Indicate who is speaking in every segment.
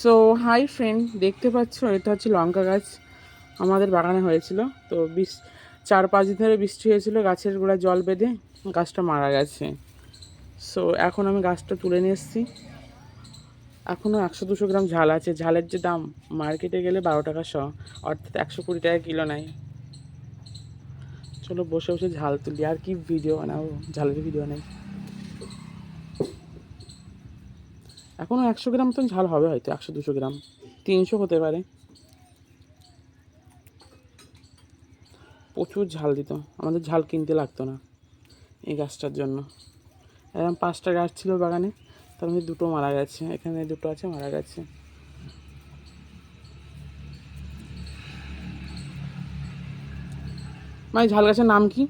Speaker 1: So hi friend দেখতে পাচ্ছ? এটা হচ্ছে লঙ্কা গাছ। আমাদের বাগানে হয়েছিল। তো বিশ, চার পাঁচ দিন ধরে বৃষ্টি হয়েছিল, গাছের গোড়ায় জল বেঁধে গাছটা মারা গেছে। সো এখন আমি গাছটা তুলে নিয়ে এসেছি। এখনও একশো দুশো গ্রাম ঝাল আছে। ঝালের যে দাম, মার্কেটে গেলে বারো টাকা শ, অর্থাৎ একশো কুড়ি টাকা কিলো নেয়। চলো বসে বসে ঝাল তুলি। আর কি ভিডিও বানাবো? ঝালের ভিডিও নেই। এখনও একশো গ্রাম মতন ঝাল হবে হয়তো, একশো দুশো গ্রাম। তিনশো হতে পারে। প্রচুর ঝাল দিত। আমাদের ঝাল কিনতে লাগতো না এই গাছটার জন্য। এরকম পাঁচটা গাছ ছিল বাগানে, তার মধ্যে দুটো মারা গেছে। এখানে দুটো আছে, মারা গেছে। মানে ঝাল গাছের নাম কি?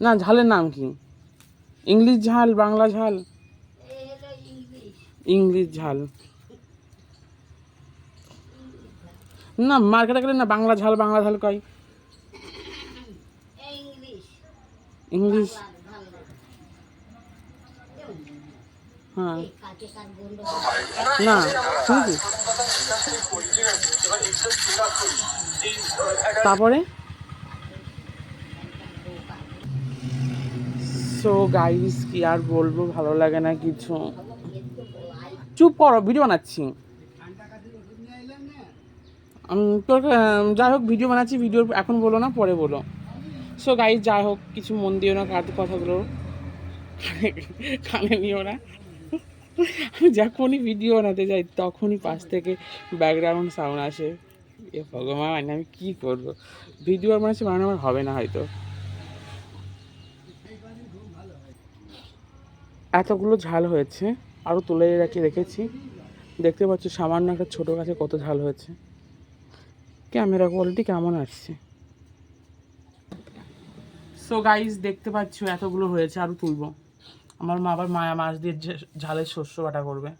Speaker 1: না, ঝালের নাম কি? ইংলিশ ঝাল, বাংলা ঝাল? ইংলিশ ঝাল। না, মার্কেটে গেলে না বাংলা ঝাল বাংলা ঝাল কয়? ইংলিশ। হ্যাঁ। না, শুনছি। তারপরে? সো গাইস কি আর বলব, ভালো লাগে না কিছু। চুপ করো ভিডিও বানাচ্ছি। তোর যাই হোক ভিডিও বানাচ্ছি ভিডিও এখন বলো না, পরে বলো। সো গাইস যাই হোক, কিছু মন দিও না, কার কথাগুলো। কানে নিও না। আমি যখনই ভিডিও বানাতে যাই, তখনই পাশ থেকে ব্যাকগ্রাউন্ড সাউন্ড আসে। এ ভগবান, আমি কি করব? ভিডিও হচ্ছে বানানো আমার হবে না হয়তো। এতগুলো ঝাল হয়েছে আরও তুলে রাখি রেখেছি। দেখতে পাচ্ছ সামান্য একটা ছোটো গাছে কত ঝাল হয়েছে। ক্যামেরা কোয়ালিটি কেমন আসছে? সো গাইজ দেখতে পাচ্ছ এতগুলো হয়েছে আরও তুলব। আমার মা আবার মায়া মাছ দিয়ে ঝালের শস্য বাটা করবে।